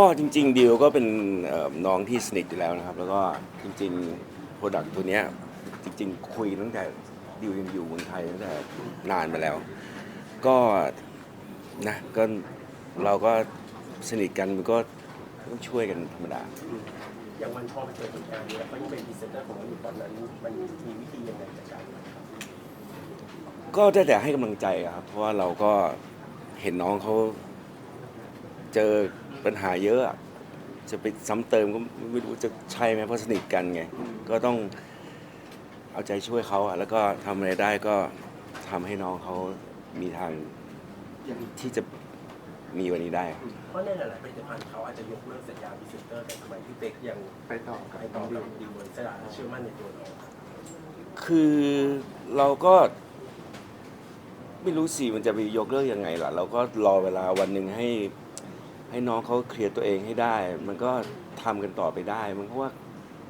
ก็จริงๆดิวก็เป็นเอ่อน้องที่สนิทอยู่แล้วนะครับ แล้วก็จริงๆโปรดักต์ตัวเนี้ยจริง ๆ คุยตั้งแต่ดิวยังอยู่เมืองไทยตั้งแต่นานมาแล้ว ก็นะก็เราก็สนิทกันมันก็ต้องช่วยกันธรรมดาอย่างวันพอมาเจอเหตุการณ์นี้แล้วเขายังเป็นพรีเซนเตอร์ของมันอยู่ตอนนั้นมันมีวิธียังไงจัดการมันครับก็ได้แต่ให้กำลังใจอะครับ เพราะว่าเราก็เห็นน้องเขาเจอ ปัญหาเยอะอะจะไปซ้ำเติมก็ไม่รู้จะใช่ไหมเพราะสนิทกันไง ก็ต้องเอาใจช่วยเขาอะแล้วก็ทำอะไรได้ก็ทำให้น้องเขามีทางที่จะมีวันนี้ได้ เพราะในหลายๆผลิตภัณฑ์เขาอาจจะยกเลิกสัญญาพรีเซนเตอร์แต่ทำไมพี่เป๊กยังไปต่อกับไปต่อกับดีเวอร์สละเชื่อมั่นในตัวเราคือเราก็ไม่รู้สิมันจะไปยกเลิกยังไงล่ะ เราก็รอเวลาวันหนึ่งให้ ให้น้องเขาเคลียร์ตัวเองให้ได้ มันก็ทำกันต่อไปได้ มันเพราะว่า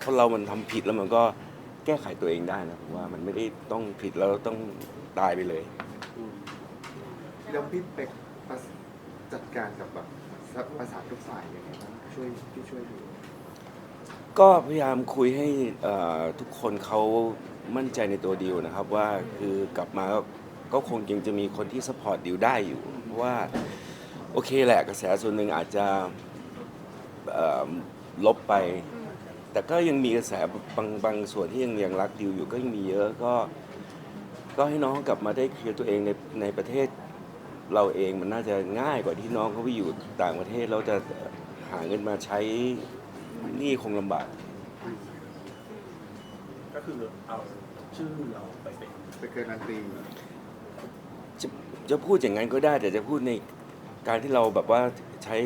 คนเรามันทำผิดแล้วมันก็แก้ไขตัวเองได้นะผมว่ามันไม่ได้ต้องผิดแล้วต้องตายไปเลย แล้วพี่เป็กประสจัดการกับแบบประสานทุกฝ่ายยังไงบ้างช่วยพี่ช่วยดูก็พยายามคุยให้เอ่อทุกคนเขามั่นใจในตัวดิวนะครับว่าคือกลับมาก็ก็คงยังจะมีคนที่สปอร์ตดิวได้อยู่เพราะว่า โอเคแหละกระแสส่วนหนึ่งอาจจะเอ่อลบไป แต่ก็ยังมีกระแสบางบางส่วนที่ยังยังรักดิวอยู่ก็ยังมีเยอะก็ก็ให้น้องกลับมาได้เคลียร์ตัวเองในในประเทศเราเองมันน่าจะง่ายกว่าที่น้องเขาไปอยู่ต่างประเทศแล้วจะหาเงินมาใช้หนี่คงลำบาก ก็คือเอาชื่อเราไปเป็นไปเกินนันตีจะจะพูดอย่างนั้นก็ได้แต่จะพูดใน การที่เราแบบว่าใช้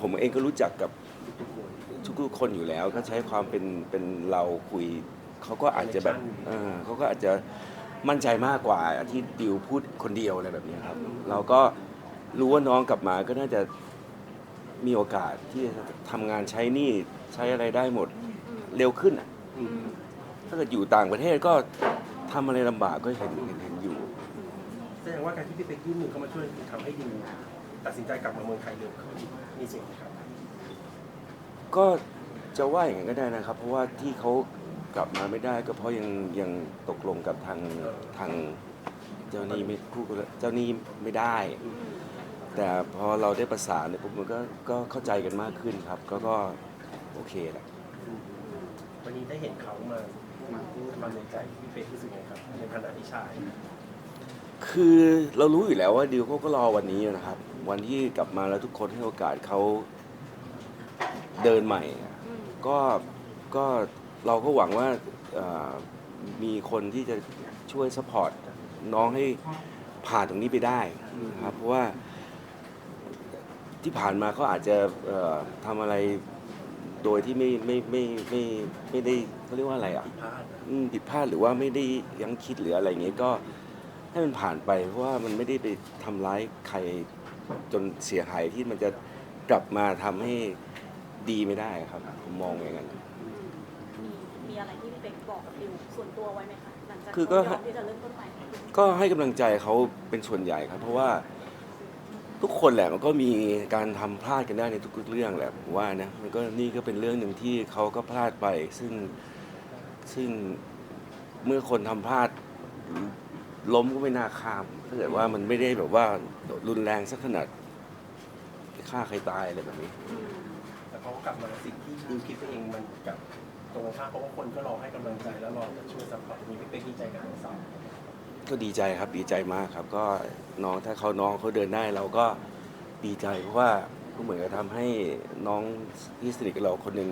ผมเองก็รู้จักกับทุกๆคนอยู่แล้ว ก็ใช้ความเป็นเป็นเราคุยเขาก็อาจจะแบบเออเขาก็อาจจะมั่นใจมากกว่าที่ดิวพูดคนเดียวอะไรแบบนี้ครับ เราก็รู้ว่าน้องกลับมาก็น่าจะมีโอกาสที่จะทำงานใช้หนี่ใช้อะไรได้หมดเร็วขึ้นอะถ้าเกิดอยู่ต่างประเทศก็ทำอะไรลำบากก็เห็นเห็นเห็นอยู่แส ดงว่าการที่พี่เป๊กยื่นมือเข้ามาช่วยคือทำให้ดิวตัดสินใจกลับมาเมืองไทยเร็วขึ้นมีส่วนไหมครับ ก็จะว่าอย่างนั้นก็ได้นะครับ เพราะว่าที่เขากลับมาไม่ได้ก็เพราะยังยังตกลงกับทางทางเจ้าหนี้ไม่คู่เจ้าหนี้ไม่ได้ แต่พอเราได้ประสานเนี่ยปุ๊บมันก็ก็เข้าใจกันมากขึ้นครับ ก็ก็โอเคแหละวันนี้ได้เห็นเขามามาพูดความในใจพี่เป๊กรู้สึกไงครับในฐานะที่ชาย คือเรารู้อยู่แล้วว่าดิวเขาก็รอวันนี้นะครับ วันที่กลับมาแล้วทุกคนให้โอกาสเขาเดินใหม่ ก็ก็เราก็หวังว่าเอ่อมีคนที่จะช่วยสปอร์ตน้องให้ผ่านตรงนี้ไปได้นะครับเพราะว่าที่ผ่านมาเขาอาจจะเอ่อทำอะไรโดยที่ไม่ไม่ไม่ไม่ไม่ได้เขาเรียกว่าอะไรอะพลาดอืมผิดพลาดหรือว่าไม่ได้ยังคิดหรืออะไรอย่างเงี้ยก็ ให้มันผ่านไปเพราะว่ามันไม่ได้ไปทำร้ายใครจนเสียหายที่มันจะกลับมาทำให้ดีไม่ได้ครับ ผมมองอย่างนั้น มีมีอะไรที่พี่เป๊กบอกกับดิวส่วนตัวไว้ไหมคะหลังจากคือก็ เขายอมที่จะเริ่มต้นใหม่ก็ให้กำลังใจเขาเป็นส่วนใหญ่ครับ เพราะว่าทุกคนแหละมันก็มีการทำพลาดกันได้ในทุกๆเรื่องแหละผมว่านะมันก็นี่ก็เป็นเรื่องหนึ่งที่เขาก็พลาดไป ซึ่งซึ่งเมื่อคนทำพลาด ล้มก็ไม่น่าข้ามถ้าเกิดว่ามันไม่ได้แบบว่ารุนแรงสักขนาดฆ่าใครตายอะไรแบบนี้ แต่เขาก็กลับมาสิ่งที่ดิวคิดไปเองมันกับตรงกันข้ามเพราะว่าคนก็รอให้กำลังใจแล้วรอจะช่วยซัพพอร์ตตรงนี้พี่เป๊กดีใจกับทั้งสองก็ดีใจครับดีใจมากครับ ก็น้องถ้าเขาน้องเขาเดินได้เราก็ดีใจเพราะว่าก็เหมือนกับทำให้น้องที่สนิทกับเราคนหนึ่ง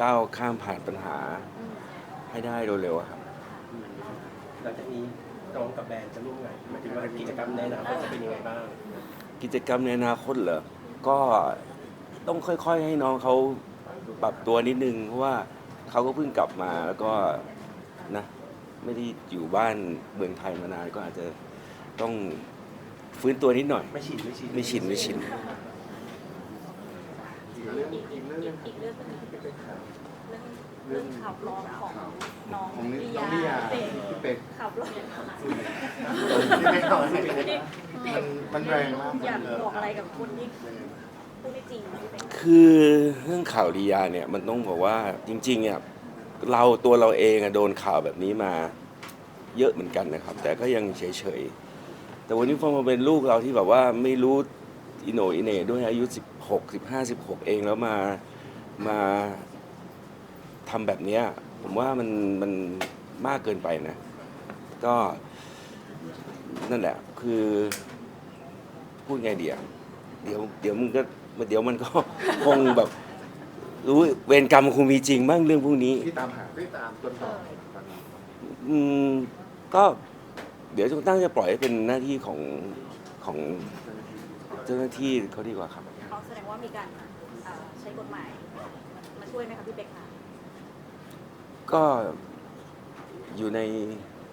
ก้าวข้ามผ่านปัญหาให้ได้เร็วๆอะครับ หลังจากนี้ น้องกับแบรนด์จะร่วมงานหมายถึงว่ากิจกรรมในอนาคตจะเป็นยังไงบ้าง กิจกรรมในอนาคตเหรอ ก็ต้องค่อยๆให้น้องเขาปรับตัวนิดนึง เพราะว่าเขาก็เพิ่งกลับมาแล้วก็นะไม่ได้อยู่บ้านเมืองไทยมานานก็อาจจะต้องฟื้นตัวนิดหน่อย ไม่ชินไม่ชินไม่ชินไม่ชินเรื่องอีกเรื่องหนึงอีกเรื่องหนึงพี่เป็กครับ เรื่องข่าวปลอมของน้องของนิลิน้องลิยาเป๊กพี่เป็กข่าวปลอมพี่เป็กก่อนมันมันแรงมากอยากบอกอะไรกับคนที่พูดไม่จริงนะพี่เป๊กคือเรื่องข่าวลียาเนี่ยมันต้องบอกว่าจริงๆเนี่ยเราตัวเราเองอะโดนข่าวแบบนี้มาเยอะเหมือนกันนะครับ แต่ก็ยังเฉยๆแต่วันนี้พอมาเป็นลูกเราที่แบบว่าไม่รู้อิโหนอิเหน่ด้วยอายุ 16 15 16 เองแล้วมามา ทำแบบเนี้ยผมว่ามันมันมากเกินไปนะ ก็นั่นแหละ คือ พูดไงเดียวเดี๋ยวเดี๋ยวมึงก็เดี๋ยวมันก็คงแบบ รู้เวรกรรมมันคงมีจริงบ้างเรื่องพวกนี้ ที่ตามหาไม่ตามต้นต่อตอนนี้อืมก็เดี๋ยวจงตั้งจะปล่อยให้เป็นหน้าที่ของของเจ้าหน้าที่เขาดีกว่าครับ เขาแสดงว่ามีการเอ่อใช้กฎหมายมาช่วยไหมคะพี่เป๊กคะ ก็อยู่ใน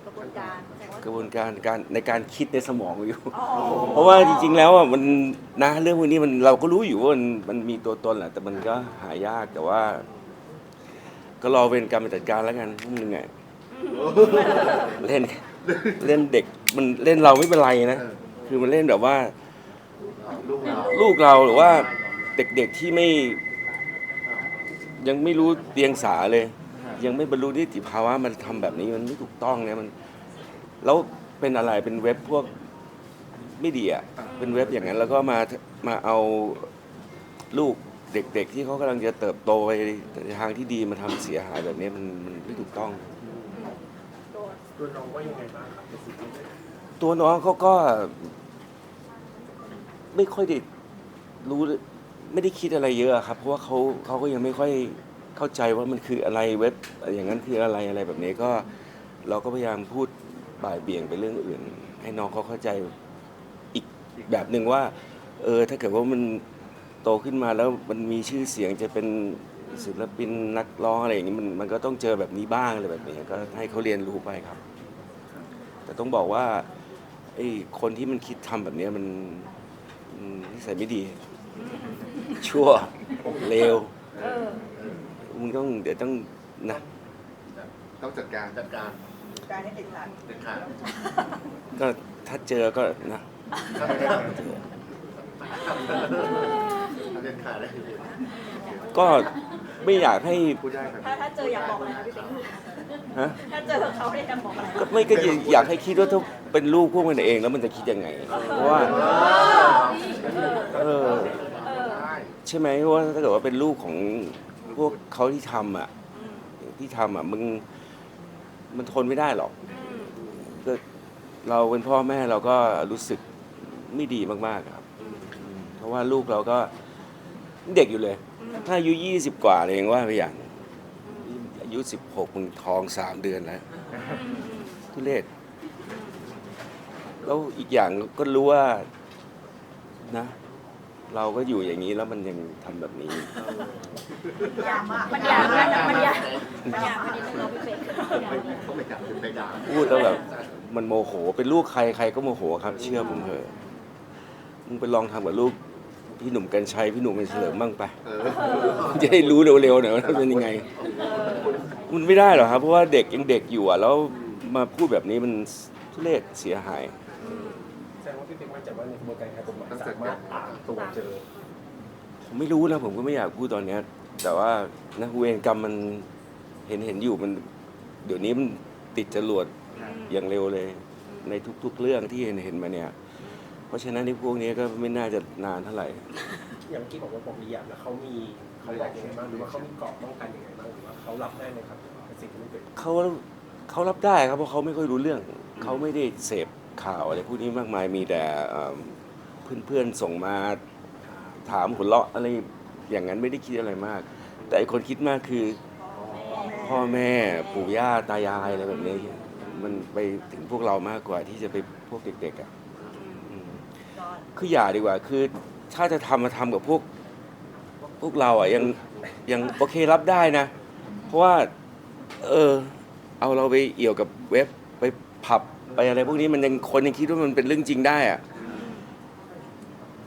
กระบวนการแสดงว่ากระบวนการการในการคิดในสมองอยู่ อ๋อเพราะว่าจริงๆแล้วอะมันนะเรื่องพวกนี้มันเราก็รู้อยู่ว่ามันมันมีตัวตนแหละแต่มันก็หายากแต่ว่า ก็รอเวรกรรมไปจัดการแล้วกันพวกมึงไงเล่นเล่นเด็กมันเล่นเราไม่เป็นไรนะเออคือมันเล่นแบบว่า ลูกเราลูกเราหรือว่าเด็กๆที่ไม่ ยังไม่รู้เตียงสาเลย ยังไม่บรรลุนิติภาวะมันทำแบบนี้มันไม่ถูกต้องเนี่ยมัน แล้วเป็นอะไรเป็นเว็บพวกไม่ดีอะเป็นเว็บอย่างนั้น แล้วก็มามาเอาลูกเด็ก ๆ ที่เขากำลังจะเติบโตไปทางที่ดีมาทำเสียหายแบบนี้มันมันไม่ถูกต้อง ตัวน้องว่ายังไงบ้างครับตัวน้องเขาก็ ไม่ค่อยได้รู้ไม่ได้คิดอะไรเยอะครับ เพราะว่าเขาเขาก็ยังไม่ค่อย เข้าใจว่ามันคืออะไรเว็บอย่างนั้นคืออะไรอะไรแบบนี้ก็เราก็พยายามพูดบ่ายเบี่ยงไปเรื่องอื่น ให้น้องเขาเข้าใจอีกแบบหนึ่งว่าเออถ้าเกิดว่ามันโตขึ้นมาแล้วมันมีชื่อเสียงจะเป็นศิลปินนักร้องอะไรอย่างนี้มันมันก็ต้องเจอแบบนี้บ้างอะไรแบบนี้ก็ให้เขาเรียนรู้ไปครับ แต่ต้องบอกว่าไอ้คนที่มันคิดทำแบบนี้มันนิสัยไม่ดี ชั่วเลว ต้องเดี๋ยวต้องนะต้องจัดการจัดการการให้ติดขัดเด็ดขาดก็ถ้าเจอก็นะ เด็ดขาดเลยก็ไม่อยากให้พูดได้ครับ ถ้าถ้าเจออยากบอกอะไรคะพี่เป๊กฮะถ้าเจอเขาได้อยากบอกอะไรก็ไม่ก็อยากให้คิดว่าถ้าเป็นลูกพวกมันเองแล้วมันจะคิดยังไง เพราะว่า เออเออใช่ไหมเพราะว่าถ้าเกิดว่าเป็นลูกของพ วกเขาที่ทำอะที่ทำอะมึงมันทนไม่ได้หรอกก็เราเป็นพ่อแม่เราก็รู้สึกไม่ดีมากๆครับ เพราะว่าลูกเราก็เด็กอยู่เลย ถ้าอายุยี่สิบกว่าเองว่าไปอย่างอายุสิบหกมึงท้องสามเดือนแล้วทุเรศแล้วอีกอย่างก็รู้ว่านะ เราก็อยู่อย่างนี้แล้วมันยังทำแบบนี้ยากมากมันอยากมันมันอยากมันอยากมันอยากเราพี่เป๊กเขาไปจับไปด่าพูดแล้วแบบมันโมโหเป็นลูกใครใครก็โมโหครับ เชื่อผมเถอะมึงไปลองทำกับลูกพี่หนุ่มกัญชัยพี่หนุ่มเป็นเฉลิมบ้างไปเออจะได้รู้เร็วๆหน่อยว่าเป็นยังไง มันไม่ได้หรอกครับ เพราะว่าเด็กยังเด็กอยู่อะแล้วมาพูดแบบนี้มันทุเรศเสียหาย แสดงว่าพี่เป๊กมั่นใจว่าในกระบวนการทางกฎหมาย สามารถตามตัวเจอ ผมไม่รู้นะผมก็ไม่อยากพูดตอนเนี้ย แต่ว่านะเวรกรรมมันเห็นเห็นอยู่มัน เดี๋ยวนี้มันติดจรวดอย่างเร็วเลย ในทุก ๆ เรื่องที่เห็นเห็นมาเนี่ย เพราะฉะนั้นที่พวกนี้ก็ไม่น่าจะนานเท่าไหร่ อย่างเมื่อกี้บอกว่าบอกรียาแล้วเขามีเขาบอกยังไงบ้างหรือว่าเขามีเกราะป้องกันยังไงบ้างหรือว่าเขารับได้ไหมครับกับสิ่งที่มันเกิดขึ้นเขาเขารับได้ครับเพราะเขาไม่ค่อยรู้เรื่อง เขาไม่ได้เสพข่าวอะไรพวกนี้มากมายมีแต่เอิ่ม เพื่อนๆส่งมาถามหัวเราะอะไรอย่างนั้นไม่ได้คิดอะไรมาก แต่ไอ้คนคิดมากคือพ่อแม่ปู่ย่าตายายอะไรแบบนี้ มันไปถึงพวกเรามากกว่าที่จะไปพวกเด็กๆอะอืมคืออย่าดีกว่าคือ ถ้าจะทำมาทำกับพวก พวกเราอะยังยังโอเครับได้นะ เพราะว่าเออเอาเราไปเอี่ยวกับเว็บไปผับไปอะไรพวกนี้มันยังคนยังคิดว่ามันเป็นเรื่องจริงได้อะ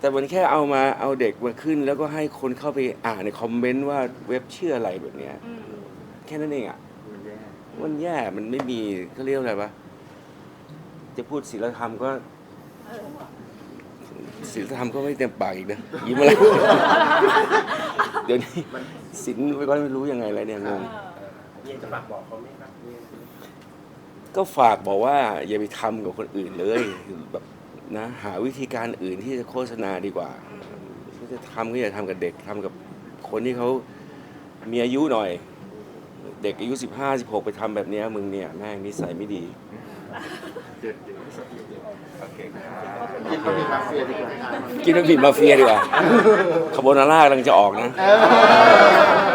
แต่มันแค่เอามาเอาเด็กมาขึ้น แล้วก็ให้คนเข้าไปอ่านในคอมเมนต์ว่าเว็บชื่ออะไรแบบเนี้ยแค่นั้นเองอะ มันแย่มันแย่มันไม่มีเขาเรียกอะไรปะจะพูดศีลธรรมก็ศีลธรรมก็ไม่เต็มปากอีกนะยิ้มอะไร เดี๋ยวนี้ศีลไม่ก็ไม่รู้ยังไงแล้วเนี่ยงงเย็นจะฝากบอกเขาไหมครับเนี่ยก็ฝากบอกว่าอย่าไปทำกับคนอื่นเลยแบบ นะหาวิธีการอื่นที่จะโฆษณาดีกว่าถ้าจะทำก็อย่าทำกับเด็กทำกับคนที่เขามีอายุหน่อย เด็กอายุสิบห้าสิบหกไปทำแบบเนี้ยมึงเนี่ยแม่งนิสัยไม่ดี กินบะหมี่มาเฟียดีกว่า กินน้ำผิดมาเฟียดีกว่าคาโบนาร่ากำลังจะออกนะ เออ